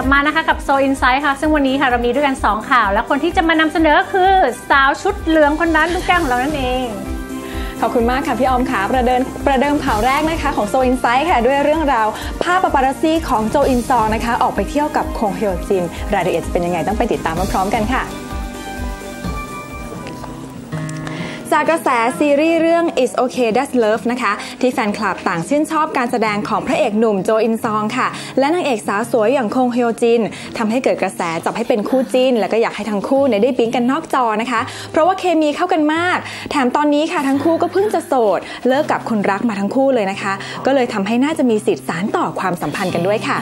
ลับมานะคะกับโซอินไซด์ค่ะ ซึ่งวันนี้ค่ะเรามีด้วยกัน 2 ข่าว และคนที่จะมานำเสนอคือสาวชุดเหลืองคนนั้นลูกแก้วของเรานั่นเอง ขอบคุณมากค่ะพี่ออมค่ะ ประเดิมประเดิมข่าวแรกนะคะของโซอินไซด์ค่ะ ด้วยเรื่องราวภาพปาปารัสซี่ของโจอินซองนะคะ ออกไปเที่ยวกับคงเฮโอจินรายละเอียดจะเป็นยังไงต้องไปติดตามพร้อมๆกันค่ะ จากกระแสซีรีส์เรื่อง It's Okay That's Love นะคะ ที่แฟนคลับต่างชื่นชอบการแสดงของพระเอกหนุ่มโจอินซองค่ะ และนางเอกสาวสวยอย่างคงเฮโอจินทำให้เกิดกระแสจับให้เป็นคู่จิ้น แล้วก็อยากให้ทั้งคู่เนี่ยได้ปิ๊งกันนอกจอนะคะ เพราะว่าเคมีเข้ากันมาก แถมตอนนี้ค่ะทั้งคู่ก็เพิ่งจะโสด เลิกกับคนรักมาทั้งคู่เลยนะคะ ก็เลยทำให้น่าจะมีสิทธิ์สารต่อความสัมพันธ์กันด้วยค่ะ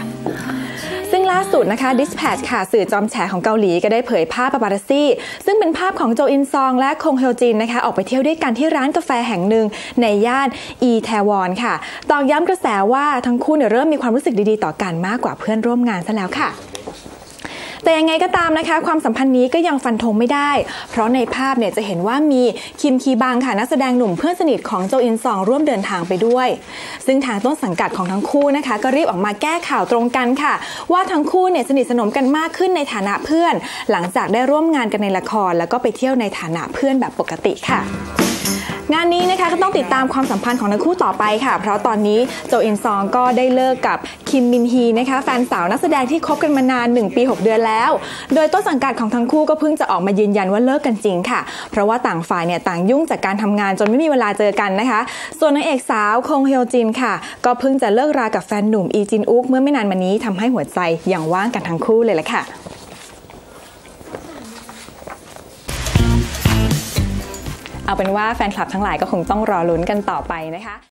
ซึ่งล่าสุดนะคะ Dispatch ค่ะสื่อจอมแฉของเกาหลีก็ได้เผยภาพปาปารัสซี่ ซึ่งเป็นภาพของโจอินซองและคงเฮลจินนะคะออกไปเที่ยวด้วยกันที่ร้านกาแฟแห่งหนึ่งในย่านอีแทวอนค่ะตอกย้ำกระแสว่าทั้งคู่เนี่ยเริ่มมีความรู้สึกดีๆ ต่อกันมากกว่าเพื่อนร่วมงานซะแล้วค่ะ แต่ยังไงก็ตามนะคะ ความสัมพันธ์นี้ก็ยังฟันธงไม่ได้ เพราะในภาพเนี่ยจะเห็นว่ามีคิมคีบังค่ะนักแสดงหนุ่มเพื่อนสนิทของโจอินซองร่วมเดินทางไปด้วย ซึ่งทางต้นสังกัดของทั้งคู่นะคะ ก็รีบออกมาแก้ข่าวตรงกันค่ะ ว่าทั้งคู่เนี่ยสนิทสนมกันมากขึ้นในฐานะเพื่อน หลังจากได้ร่วมงานกันในละคร แล้วก็ไปเที่ยวในฐานะเพื่อนแบบปกติค่ะ งานนี้นะคะก็ต้องติดตามความสัมพันธ์ของทั้งคู่ต่อไปค่ะ เพราะตอนนี้โจอินซองก็ได้เลิกกับคิมมินฮีนะคะแฟนสาวนักแสดงที่คบกันมานาน 1 ปี 6 เดือนแล้ว โดยต้นสังกัดของทั้งคู่ก็เพิ่งจะออกมายืนยันว่าเลิกกันจริงค่ะ เพราะว่าต่างฝ่ายเนี่ยต่างยุ่งจากการทำงานจนไม่มีเวลาเจอกันนะคะ ส่วนนางเอกสาวคงเฮยจินค่ะ ก็เพิ่งจะเลิกรากับแฟนหนุ่มอีจินอุกเมื่อไม่นานมานี้ทำให้หัวใจยังว่างกันทั้งคู่เลยแหละค่ะ เอาเป็นว่าแฟนคลับทั้งหลายก็คงต้องรอลุ้นกันต่อไปนะคะ